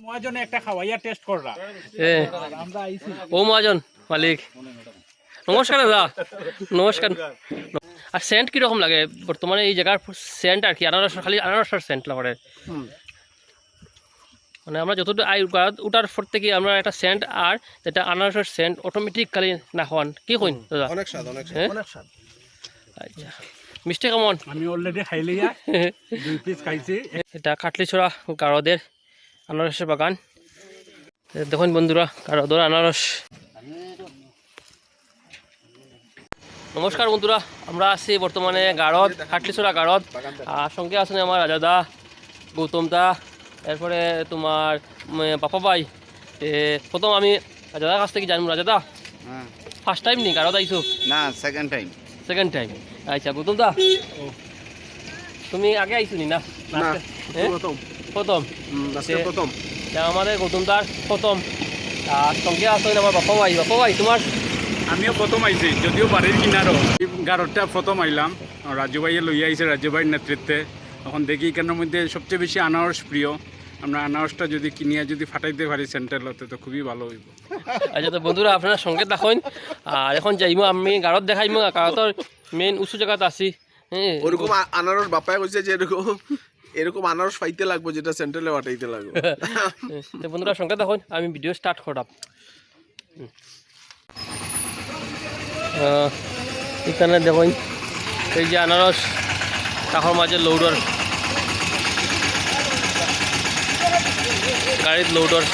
মহাজনে একটা খাওয়াইয়া টেস্ট করলা। আমরা আইছি। ও মহাজন মালিক। নমস্কার দাদা নমস্কার। আর সেন্ট কীরকম লাগে? বর্তমানে এই জায়গার সেন্ট আর কি আনারস খালি আনারসের সেন্ট লাগে মানে আমরা যতটুকু আই উঠার পর থেকে আমরা একটা সেন্ট আর যেটা আনারসের সেন্ট অটোমেটিক খালি না হন কি কইন দাদা? অনেক স্বাদ অনেক স্বাদ। হ্যাঁ? আচ্ছা। মিষ্টি কেমন? আমি অলরেডি খাইলিয়া দুই পিস খাইছি। এটা কাটলিছড়া গারদের আনারসের বাগান। দেখুন বন্ধুরা গারদের আনারস। নমস্কার বন্ধুরা আমরা আছি বর্তমানে গারদ কাটলিছড়া গারদ। আর সঙ্গে আছেন আমার রাজাদা গৌতম দা এরপরে তোমার বাপা ভাই প্রথম আমি রাজাদার কাছ থেকে জানব। রাজাদা হ্যাঁ। ফার্স্ট টাইম নি গারদ আইছো? না সেকেন্ড টাইম সেকেন্ড টাইম আচ্ছা গৌতম দা তুমি আগে আইছো নি হ্যাঁ? প্রথম। প্রথম। আমাদের গৌতম দার প্রথম। আর সঙ্গে আসেন আমার বাপা ভাই। বাপা ভাই তোমার? আমিও প্রথম আইছি যদিও বাড়ির কিনারও। গারোটা প্রথম আইলাম। রাজু ভাইয়ে লইয়া আইছে রাজু ভাইয়ের নেতৃত্বে। এখন দেখি এখানের মধ্যে সবচেয়ে বেশি আনারস প্রিয়। আমরা আনারসটা যদি কিনিয়া যদি ফাটাইতে পারি সেন্ট্রালতে তো খুবই ভালো হইব। আচ্ছা তো বন্ধুরা আপনারা সঙ্গে দেখুন আর এখন যাইমো আমি গাঁৱত দেখাইমো। গাঁৱতৰ মেইন উঁচু জায়গাত আছি। হ্যাঁ। ওরকম আনারস বাপায় কইছে যে এরকম এরকম আনারস পাইতে লাগবে যেটা সেন্ট্রালে পাঠাইতে লাগবে। তো বন্ধুরা সঙ্গে দেখুন আমি ভিডিও স্টার্ট আহ, এখানে দেখুন এই যে আনারস কাষৰ মাঝে লৌডৰ গাড়ীত লৌডৰ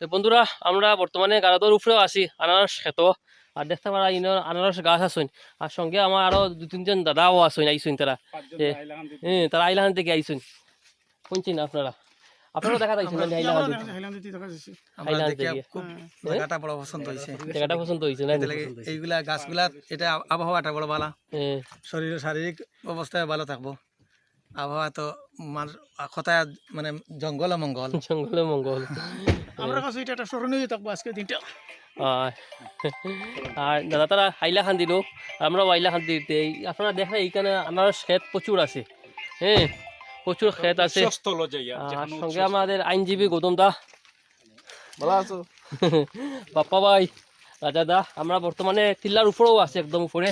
তো বন্ধুরা আমরা বর্তমানে গাড়াদর উপরেও আছি আনারস খেত। আর দেখতে পারা ইনো আনারস গাছ আসুন আর সঙ্গে আমার আরও দু তিনজন দাদাও আসুন আইসুন তারা। হ্যাঁ তারা আইলাহান থেকে আইসুন শুনছেন আপনারা? দেখা না খুব হ্যাঁ? জায়গাটা বড় পছন্দ হয়েছে। জায়গাটা পছন্দ হয়েছে না এইগুলা গাছগুলা এটা আবহাওয়াটা বড় ভালো। শরীর শারীরিক অবস্থায় ভালো থাকব। আবহাওয়া তো কথায় মানে জঙ্গল মঙ্গল। জঙ্গলে মঙ্গল। আমরা কাছে এটা একটা স্মরণীয় থাকব আজকে দিনটা। আর দাদা তারা হাইলা খান দিল আমরাও হাইলা খান দিতে আপনারা দেখেন এইখানে আনারস ক্ষেত প্রচুর আছে। হ্যাঁ প্রচুর ক্ষেত আছে। সঙ্গে আমাদের আইনজীবী গৌতম দা। ভালো আছো? বাপ্পা ভাই রাজা দা আমরা বর্তমানে টিল্লার উপরেও আছে একদম উপরে।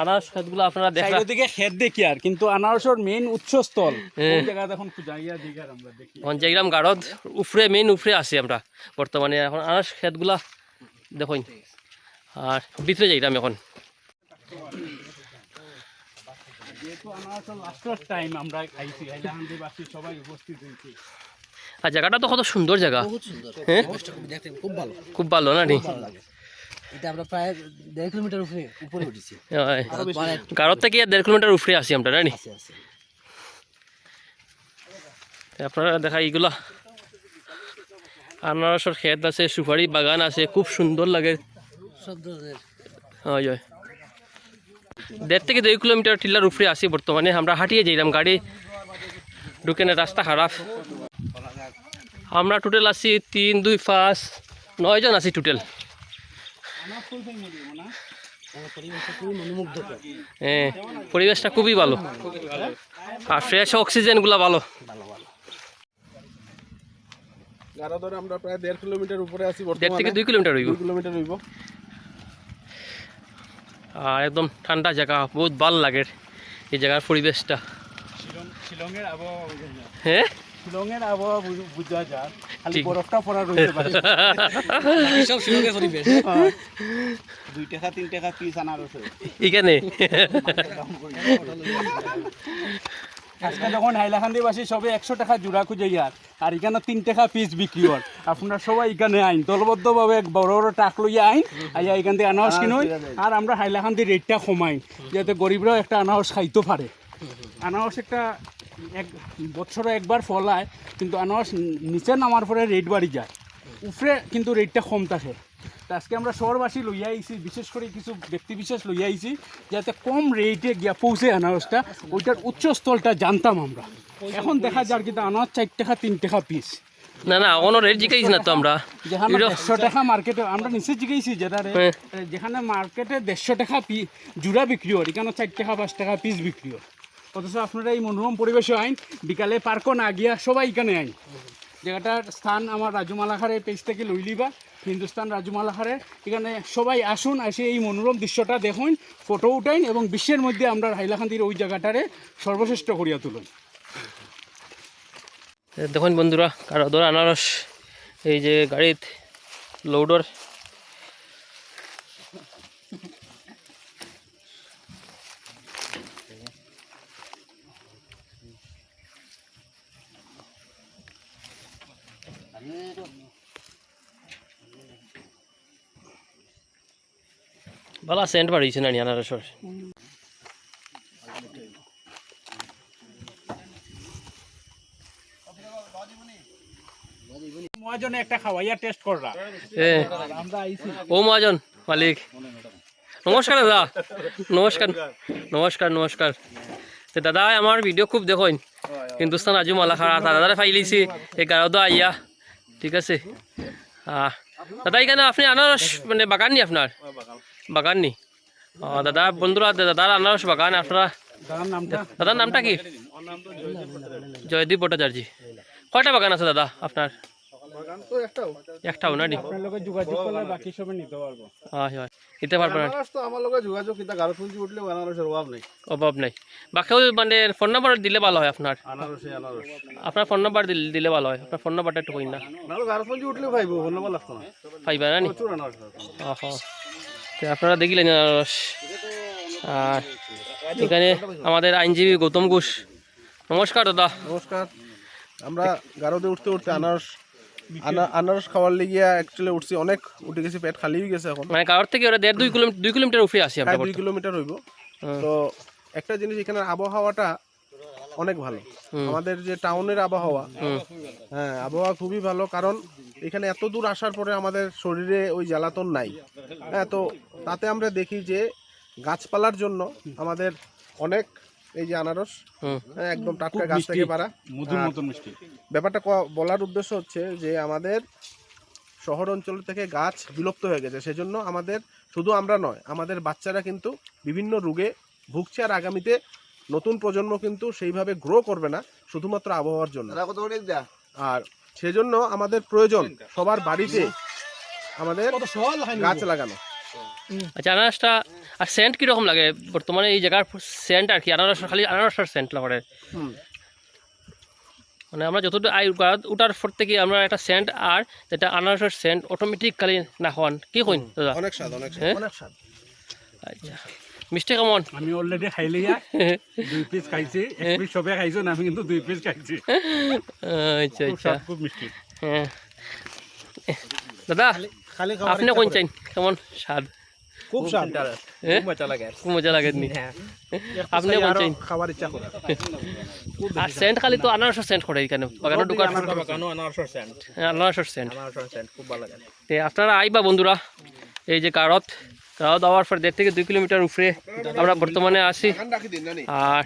আনারস ক্ষেতগুলো আপনারা দেখা চারিদিকে খেত দেখি আর কিন্তু আনারসের মেইন উৎসস্থল। এখন যাইয়া দিকে আর আমরা দেখি। পঞ্চাগ্রাম গাড়ত উফরে মেইন উফরে আছি আমরা বর্তমানে। এখন আনারস ক্ষেতগুলা দেখুন। আর ভিতরে যাইলাম এখন। যেহেতু আনারসের লাস্টের টাইম আমরা আইছি হাইলাহান্দি বাসী সবাই উপস্থিত হয়েছি। আর জায়গাটা তো কত সুন্দর জায়গা। হ্যাঁ? খুব ভালো। খুব ভালো না নি? এটা আমরা প্রায় দেড় কিলোমিটার উপরে উপরে উঠেছি। গাড়ত থেকে দেড় কিলোমিটার উপরে আছি আমরা আপনারা দেখা এইগুলা। আনারসের ক্ষেত আছে সুপারি বাগান আছে খুব সুন্দর লাগে। হয় হয় দেড় থেকে দুই কিলোমিটার টিল্লার উপরে আছি বর্তমানে আমরা হাঁটিয়ে যাইলাম গাড়ি ঢুকে না রাস্তা খারাপ। আমরা টোটাল আছি তিন দুই পাঁচ নয়জন আছি টোটাল পরিবেশটা খুবই ভালো। আর ফ্রেশ অক্সিজেনগুলো ভালো। আমরা প্রায় দেড় কিলোমিটার উপরে আছি দেড় থেকে দুই কিলোমিটার হইব কিলোমিটার হইব আর একদম ঠান্ডা জায়গা বহুত ভালো লাগে এই জায়গার পরিবেশটা। হ্যাঁ? শিলংয়ের আবহাওয়া বুঝ- বুঝা যায় খালি বরফটা পড়া রয়েছে পারে। সব শিলংয়ের পরিবেশ। দুই টাকা তিন টাকা পিস আনারস। এখানে? আজকে যখন হাইলাকান্দিবাসী সবে একশো টাকা জোড়া খুঁজে ইয়ার আর এখানে তিন টাকা পিস বিক্রি হয় আপনারা সবাই এখানে আইন দলবদ্ধভাবে এক বড় বড় টাক লইয়া আইন আইয়া এখান থেকে আনারস কিনুন। আর আমরা হাইলাকান্দি রেটটা কমাই যাতে গরিবরাও একটা আনারস খাইতে পারে। আনারস একটা এক বছরে একবার ফলায় কিন্তু আনারস নিচে নামার পরে রেট বাড়ি যায়। উপরে কিন্তু রেটটা কম থাকে। তো আজকে আমরা শহরবাসী লইয়া আইছি বিশেষ করে কিছু ব্যক্তি বিশেষ লইয়া আইছি যাতে কম রেটে গিয়া পৌঁছে আনারসটা। ওইটার উচ্চস্থলটা জানতাম আমরা। এখন দেখা যার কিন্তু আনারস চার টাকা তিন টাকা পিস না না অন্য রেট জিকাইছি না তো আমরা। যেখানে দেড়শো টাকা মার্কেটে আমরা নিচে জিজ্ঞেসি যেটা হ্যাঁ। যেখানে মার্কেটে দেড়শো টাকা পি জুড়া বিক্রি হয় এখানে চার টাকা পাঁচ টাকা পিস বিক্রি হয়। অথচ আপনারা এই মনোরম পরিবেশে আইন, বিকালে পার্কও না গিয়া সবাই এখানে আইন। জায়গাটার স্থান আমার রাজুমালাখারের পেজ থেকে লইলিবা হিন্দুস্তান রাজুমালাখারে এখানে সবাই আসুন, আসে এই মনোরম দৃশ্যটা দেখুন ফটো উঠাইন এবং বিশ্বের মধ্যে আমরা হাইলাকান্দির ওই জায়গাটারে সর্বশ্রেষ্ঠ করিয়া তুলুন। দেখুন বন্ধুরা কারও ধর আনারস, এই যে গাড়িত লোডর ভালো সেন্ট বাড়িয়েছে না আনারসর মহাজনে একটা খাওয়াইয়া টেস্ট ও মহাজন মালিক। নমস্কার দাদা। নমস্কার নমস্কার নমস্কার। তো দাদা আমার ভিডিও খুব দেখুন হিন্দুস্তান আজু মালা খারা দাদারে ফাইলিছি এই গারদা আইয়া ঠিক আছে? আহ দাদা এখানে আপনি আনারস মানে বাগান নি আপনার? বাগান নি ও দাদা বন্ধুরা দাদার আনারস বাগান আপনারা দাদার নামটা? কি? জয়দীপ ভট্টাচার্য। কয়টা বাগান আছে দাদা আপনার? একটাও না নি নিতে পারব। হয় হয়। না অভাব নাই। বাকিও মানে ফোন নাম্বার দিলে ভালো হয় আপনার। আনারসে আপনার ফোন নাম্বার দিলে ভালো হয়। আপনার ফোন নাম্বারটা একটু কই না। পাইবা না। আপনারা দেখিলেন আনারস আর এখানে আমাদের আইনজীবী গৌতম ঘোষ। নমস্কার দাদা। নমস্কার। আমরা গারোতে উঠতে উঠতে আনারস আনা- আনারস খাওয়ার লিগিয়া অ্যাকচুয়ালি উঠছি। অনেক উঠে গেছে পেট খালি হয়ে গেছে এখন। মানে কারোর থেকে ওরা দেড় দুই কিলোমিটার দুই কিলোমিটার উপরে আসি আমরা দুই কিলোমিটার হইব। তো একটা জিনিস এখানে আবহাওয়াটা অনেক ভালো। আমাদের যে টাউনের আবহাওয়া হ্যাঁ আবহাওয়া খুবই ভালো কারণ এখানে এত দূর আসার পরে আমাদের শরীরে ওই জ্বালাতন নাই। হ্যাঁ তো তাতে আমরা দেখি যে গাছপালার জন্য আমাদের অনেক এই যে আনারস হুম। হ্যাঁ, একদম টাটকা গাছ থেকে পারা মধুর মতন মিষ্টি। ব্যাপারটা ক- বলার উদ্দেশ্য হচ্ছে যে আমাদের শহর অঞ্চল থেকে গাছ বিলুপ্ত হয়ে গেছে সেজন্য আমাদের শুধু আমরা নয় আমাদের বাচ্চারা কিন্তু বিভিন্ন রোগে ভুগছে আর আগামীতে নতুন প্রজন্ম কিন্তু সেইভাবে গ্রো করবে না শুধুমাত্র আবহাওয়ার জন্য। আর সেজন্য আমাদের প্রয়োজন সবার বাড়িতে আমাদের গাছ লাগানো। আচ্ছা আনারসটা আর সেন্ট কীরকম লাগে? বর্তমানে এই জায়গার সেন্ট আর কি আনারস খালি আনারসের সেন্ট লাগে। মানে আমরা যতটুকু আই উঠার পর থেকে আমরা একটা সেন্ট আর যেটা আনারসের সেন্ট অটোমেটিক খালি না হন কি কইন দাদা? অনেক স্বাদ অনেক স্বাদ। হ্যাঁ? অনেক স্বাদ। আচ্ছা। মিষ্টি কেমন আমি অলরেডি খাইলে দুই পিস খাইছি। এক পিস সবে খাইছো না আমি কিন্তু দুই পিস খাইছি। আচ্ছা খুব আচ্ছা। খুব মিষ্টি। হ্যাঁ। দাদা খালি আপনি কোন চাইন কেমন? স্বাদ। খুব স্বাদ। হ্যাঁ? মজা লাগে খুব মজা লাগে নি। আপনি কোন চাইন খাবার ইচ্ছা করে। আর সেন্ট খালি তো আনারসের সেন্ট করে এখানে। বাগানের দোকান। বাগানো আনারসের সেন্ট আনারসের সেন্ট আনারসের সেন্ট খুব ভালো লাগে। তে আপনারা আইবা বন্ধুরা এই যে কারত। কারত আওয়ার পর দেড় থেকে দুই কিলোমিটার উপরে আমরা বর্তমানে নানি আর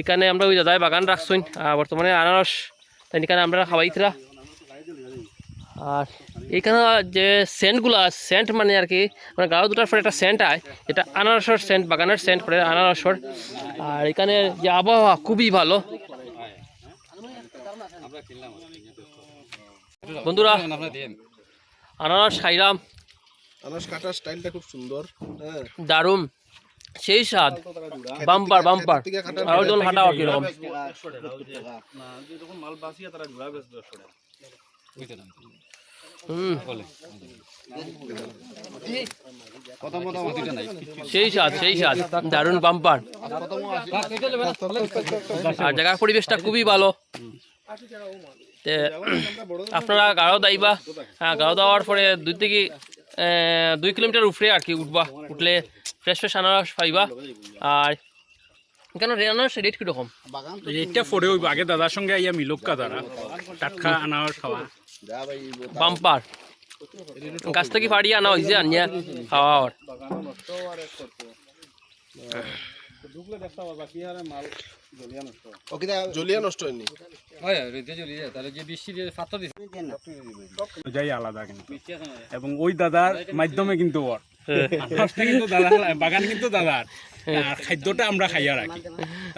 এখানে আমরা ওই দাদাই বাগান রাখছুন আর বর্তমানে আনারস তাই এখানে আমরা খাওয়াইছিলা আর এখানে যে সেন্টগুলো, সেন্ট মানে আর কি মানে গাঁও দুটার পরে একটা সেন্ট আয়, এটা আনারসের সেন্ট, বাগানের সেন্ট করে আনারসর। আর এখানে যে আবহাওয়া খুবই ভালো। বন্ধুরা, আনারস খাইলাম। আনারস কাটার স্টাইলটা খুব সুন্দর হ্যাঁ। দারুণ। সেই স্বাদ। Bumper bumper. আরও কীরকম। হুম সেই স্বাদ সেই স্বাদ। দারুণ বাম্পার। আর জায়গার পরিবেশটা খুবই ভালো। আপনারা গাড়ো দাইবা হ্যাঁ গাড়ো দেওয়ার পরে দুই থেকে দুই কিলোমিটার উপরে আর কি উঠবা। উঠলে ফ্রেশ ফ্রেশ আনারস পাইবা। আর কেন আনারস রেট কীরকম? রেটটা পরে ওই আগে দাদার সঙ্গে আইয়া মিলক্কা দাদা টাটকা আনারস খাওয়া। বাম্পার গাছ থেকে ফাড়িয়ে আনা হয়েছে আনিয়া খাওয়ার জলিয়া নষ্ট হয়নি? যাই আলাদা কিন্তু। এবং ওই দাদার মাধ্যমে কিন্তু ওর। কিন্তু দাদা বাগান কিন্তু দাদার। আর খাদ্যটা আমরা খাইয়া রাখি।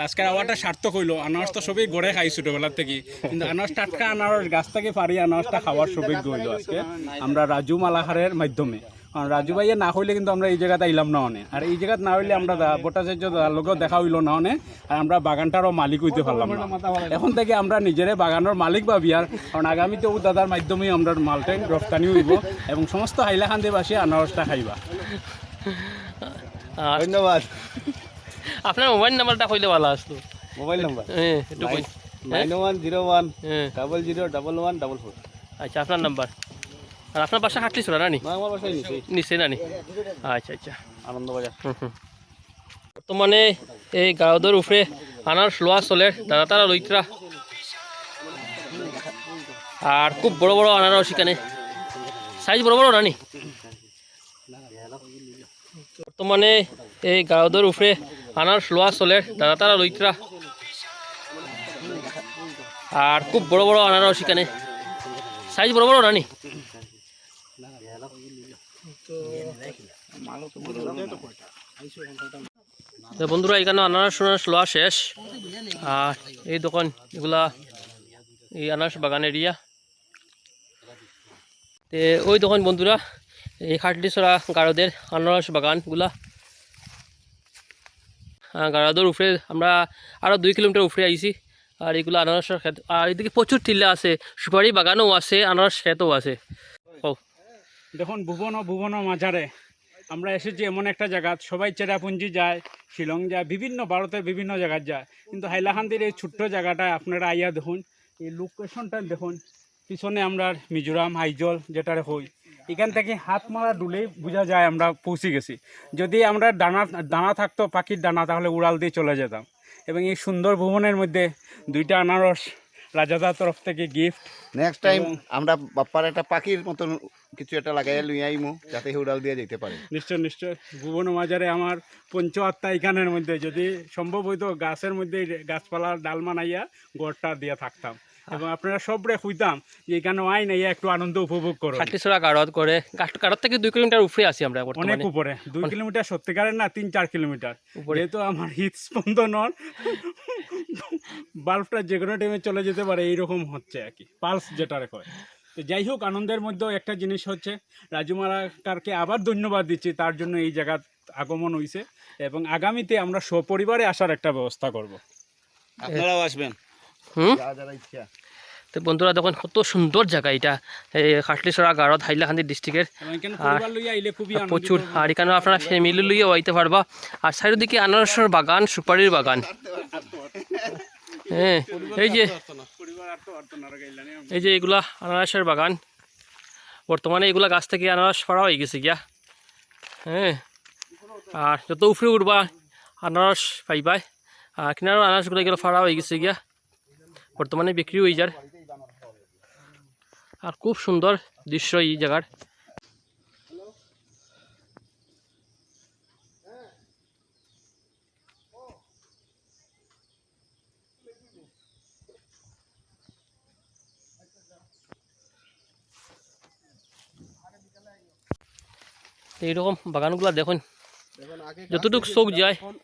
আজকে আওয়াটা সার্থক হইল। আনারস তো সবই গড়ে খাই ছোটবেলার থেকে। কিন্তু আনারস টাটকা আনারস গাছ থেকে পারি আনারসটা খাওয়ার সৌভাগ্য হইল আজকে। আমরা রাজু মালাহারের মাধ্যমে। রাজু ভাইয়া না হইলে কিন্তু আমরা এই জায়গাতে আইলাম না অনে। আর এই জায়গাত না হইলে আমরা দা- ভট্টাচার্য দাদার লগেও দেখা হইল না অনে। আর আমরা বাগানটারও মালিক হইতে পারলাম না। এখন থেকে আমরা নিজেরে বাগানের মালিক ভাবি আর কারণ আগামীতে ও দাদার মাধ্যমেই আমরা মালটাই রফতানি হইব এবং সমস্ত হাইলাকান্দিবাসী আনারসটা খাইবা। ধন্যবাদ। আপনার মোবাইল নাম্বারটা কইলে ভালো আসতো। Mobile number? হ্যাঁ nine one zero one double zero double one double four. আচ্ছা আপনার নাম্বার? আর আপনার বাসা হাটলি ছিল না নি আমার বাসায় নিচে। নিশ্চয় নি আচ্ছা আচ্ছা। আনন্দবাজার। হুম, হুম। বর্তমানে এই গাঁৱৰ উপরে আনার লোয়া চলে তারা তারা লইতরা। আর খুব বড় বড় আনারস এখানে। সাইজ বড় বড় নানি বর্তমানে এই গাঁৱৰ উপরে আনার লোয়া চলে তারা তারা লইতরা। আর খুব বড় বড় আনারস এখানে। সাইজ বড় বড় নানি বন্ধুরা, এখানে আনারস আনারস লওয়া শেষ। আর এই দোকান, এগুলা এই আনারস বাগান এরিয়া তে ওই দোকান বন্ধুরা, এই খাটলিছড়া গারদের আনারস বাগানগুলা। গারদের উপরে আমরা আরও দুই কিলোমিটার উপরে আইছি। আর এগুলো আনারসের ক্ষেত, আর এদিকে প্রচুর টিল্লা আছে, সুপারি বাগানও আছে, আনারস ক্ষেতও আছে। দেখুন, ভুবন ও ভুবন মাঝারে। আমরা এসেছি এমন একটা জায়গা, সবাই চেরাপুঞ্জি যায়, শিলং যায়, বিভিন্ন ভারতের বিভিন্ন জায়গায় যায়। কিন্তু হাইলাকান্দির এই ছোট্ট জায়গাটায় আপনারা আইয়া দেখুন, এই লোকেশনটা দেখুন, পিছনে আমরা মিজোরাম, হাইজল, যেটারে হই, এখান থেকে হাত মারা ডুলেই বোঝা যায় আমরা পৌঁছে গেছি। যদি আমরা ডানা দানা থাকতো, পাখির ডানা, তাহলে উড়াল দিয়ে চলে যেতাম। এবং এই সুন্দর ভুবনের মধ্যে দুইটা আনারস রাজাদার তরফ থেকে গিফট নেক্সট টাইম আমরা বাপ্পার একটা পাখির মতন কিছু একটা লাগাইয়া লুই আইমু যাতে উড়াল দিয়ে যেতে পারে। নিশ্চয় নিশ্চয়। ভুবন মাজারে আমার পঞ্চাত্তা এখানের মধ্যে যদি সম্ভব হইতো গাছের মধ্যে গাছপালার ডাল মানাইয়া গড়টা দিয়ে থাকতাম। এবং আপনারা সবরে খুঁজতাম যে এখানে আইন আইয়া একটু আনন্দ উপভোগ করো খাটলিছড়া গাড়ত করে গাড়ত থেকে দুই কিলোমিটার উপরে আছি আমরা অনেক উপরে। দুই কিলোমিটার সত্যিকারের না তিন চার কিলোমিটার। উপরে। যেহেতু আমার হৃদস্পন্দন বাল্বটা যে কোনো টাইমে চলে যেতে পারে এইরকম হচ্ছে আর কি। পালস যেটা কয়। তো যাই হোক আনন্দের মধ্যেও একটা জিনিস হচ্ছে রাজু মারাকারকে আবার ধন্যবাদ দিচ্ছি তার জন্য এই জায়গা আগমন হয়েছে এবং আগামীতে আমরা সপরিবারে আসার একটা ব্যবস্থা করব। আপনারাও আসবেন। হুম? যা যারা ইচ্ছা। তো বন্ধুরা দেখুন কত সুন্দর জায়গা এটা। এই খাটলিছড়া গাড়ত হাইলাকান্দি ডিস্ট্রিক্টের। লইয়া আনন্দিত প্রচুর আর এখানে আপনারা ফ্যামিলি লইয়াও আইতে পারবা। আর সাইডের দিকে আনারসের বাগান সুপারির বাগান। হ্যাঁ এই যে। এই যে এগুলা আনারসের বাগান। বর্তমানে এগুলা গাছ থেকে আনারস ফাড়া হয়ে গেছে গিয়া। হ্যাঁ আর যত উপরে উঠবা আনারস পাইবাই। আর কিনারও আনারসগুলো এগুলো ফাড়া হয়ে গেছে গিয়া। বর্তমানে বিক্রি হয়ে যার। আর খুব সুন্দর দৃশ্য এই জায়গার। এইরকম বাগানগুলো দেখুন। যতটুক চোখ যায়। এখন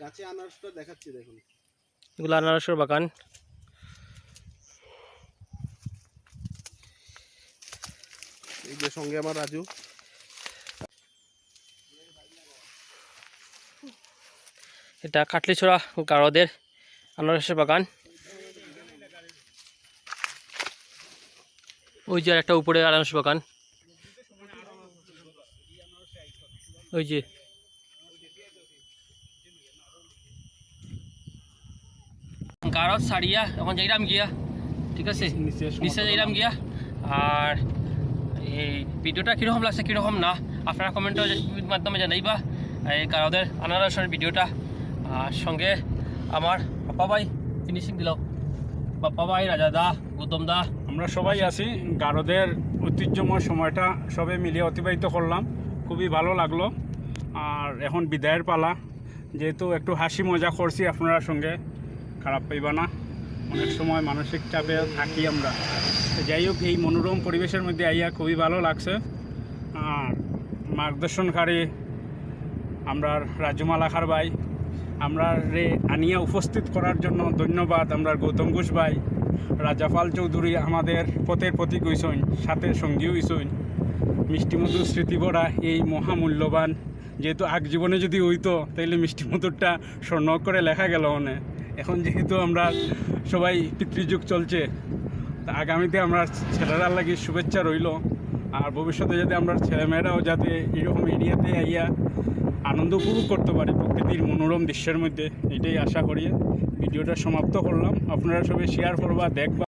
গাছে আনারসটা দেখাচ্ছি দেখুন। এগুলো আনারসের বাগান। যে সঙ্গে আমার রাজু। এটা কাটলিছড়া গারদের আনারসের বাগান। ওই যে একটা উপরে আনারস বাগান। ওই যে। গারদ সারিয়া এখন যাইরাম গিয়া ঠিক আছে? নিচে যাইরাম গিয়া। আর এই ভিডিওটা কীরকম লাগছে, কীরকম না? আপনারা কমেন্টের মাধ্যমে জানাইবা। এই গারদের আনারসের ভিডিওটা। আর সঙ্গে আমার পাপা ভাই ফিনিশিং দিলাও। বাপ্পা ভাই, রাজা দা, গৌতম দা। আমরা সবাই আছি। গারদের ঐতিহ্যময় সময়টা সবে মিলিয়ে অতিবাহিত করলাম। খুবই ভালো লাগল। আর এখন বিদায়ের পালা। যেহেতু একটু হাসি মজা করছি আপনারা সঙ্গে। খারাপ পাইবা না। অনেক সময় মানসিক চাপে থাকি আমরা। যাই হোক, এই মনোরম পরিবেশের মধ্যে আইয়া খুবই ভালো লাগছে। আর মার্গদর্শনকারী আমরা রাজুমালা খার ভাই, আমরা রে আনিয়া উপস্থিত করার জন্য ধন্যবাদ। আমরা গৌতম ঘোষ ভাই, রাজাপাল চৌধুরী আমাদের পথের প্রতীক হইসইন, সাথে সঙ্গীও হইসইন। মিষ্টিমধুর স্মৃতি ভরা এই মহামূল্যবান, যেহেতু আগ জীবনে যদি হইতো, তাইলে মিষ্টিমধুরটা স্বর্ণ করে লেখা গেল মনে। এখন যেহেতু আমরা সবাই পিতৃযুগ চলছে, তা আগামীতে আমরা ছেলেরা লাগি শুভেচ্ছা রইল। আর ভবিষ্যতে যাতে আমরা ছেলেমেয়েরাও যাতে এরকম এরিয়াতে আইয়া আনন্দ উপভোগ করতে পারি প্রকৃতির মনোরম দৃশ্যের মধ্যে, এটাই আশা করি। ভিডিওটা সমাপ্ত করলাম। আপনারা সবাই শেয়ার করবা, দেখবা।